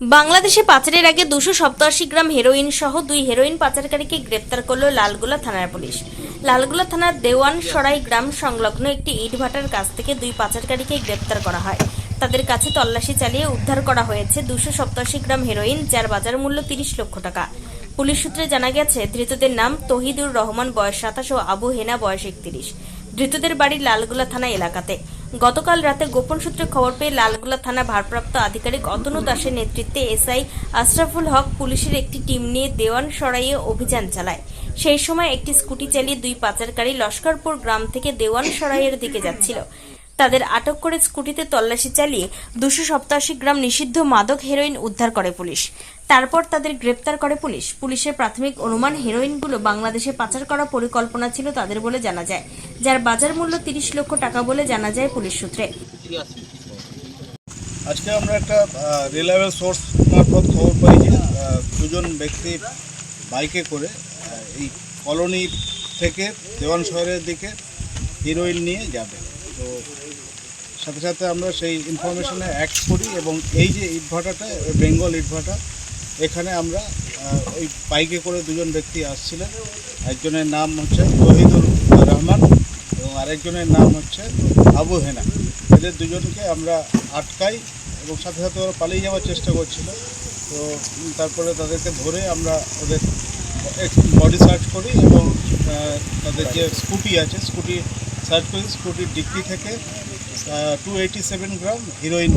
বাংলাদেশে পাচারের আগে দুশো সপ্তাশি গ্রাম হেরোইন সহ দুই হেরোইন পাচারকারীকে গ্রেপ্তার করল লালগোলা থানার পুলিশ। লালগোলা থানার দেওয়ান সরাই গ্রাম সংলগ্ন একটি ইটভাটার কাছ থেকে দুই পাচারকারীকে গ্রেপ্তার করা হয়। তাদের কাছে তল্লাশি চালিয়ে উদ্ধার করা হয়েছে দুশো সপ্তাশি গ্রাম হেরোইন যার বাজার মূল্য তিরিশ লক্ষ টাকা। পুলিশ সূত্রে জানা গেছে, ধৃতদের নাম তহিদুর রহমান, বয়স সাতাশ, ও আবু হেনা, বয়স একত্রিশ। ধৃতদের বাড়ি লালগোলা থানা এলাকাতে। গতকাল রাতে গোপন সূত্রে খবর পেয়ে লালগোলা থানা ভারপ্রাপ্ত আধিকারিক অতনু দাসের নেতৃত্বে এসআই আশরাফুল হক পুলিশের একটি টিম নিয়ে দেওয়ান সরাইয়ে অভিযান চালায়। সেই সময় একটি স্কুটি চালিয়ে দুই পাচারকারী লস্করপুর গ্রাম থেকে দেওয়ান সরাইয়ের দিকে যাচ্ছিল। তাদের আটক করে স্কুটিতে তল্লাশি চালিয়ে দুশো সপ্তাশি গ্রাম নিষিদ্ধ মাদক হেরোইন উদ্ধার করে পুলিশ। তারপর তাদের গ্রেপ্তার করে পুলিশ। পুলিশের প্রাথমিক অনুমান, হেরোইনগুলো বাংলাদেশে পাচার করার পরিকল্পনা ছিল তাদের বলে জানা যায়। যার বাজার মূল্য তিরিশ লক্ষ টাকা বলে জানা যায় পুলিশ সূত্রে। আজকে আমরা একটা রিলায়েবল সোর্স মারফত খবর পাই যে দুজন ব্যক্তি বাইকে করে এই কলোনি থেকে দেওয়ান শহরের দিকে হিরোইন নিয়ে যাবে। তো সাথে সাথে আমরা সেই ইনফরমেশনে অ্যাক্ট করি এবং এই যে ইটভাটাটা বেঙ্গল ইটভাটা, এখানে আমরা ওই বাইকে করে দুজন ব্যক্তি আসছিলেন। একজনের নাম হচ্ছে তহিদুর রহমান এবং আরেকজনের নাম হচ্ছে আবু হেনা। এদের দুজনকে আমরা আটকাই এবং সাথে সাথে ওরা পালিয়ে যাওয়ার চেষ্টা করছিল। তো তারপরে তাদেরকে ধরে আমরা ওদের বডি সার্চ করি এবং তাদের যে স্কুটি আছে, স্কুটি সার্চ করি, স্কুটির ডিগ্রি থেকে two eighty seven gram heroin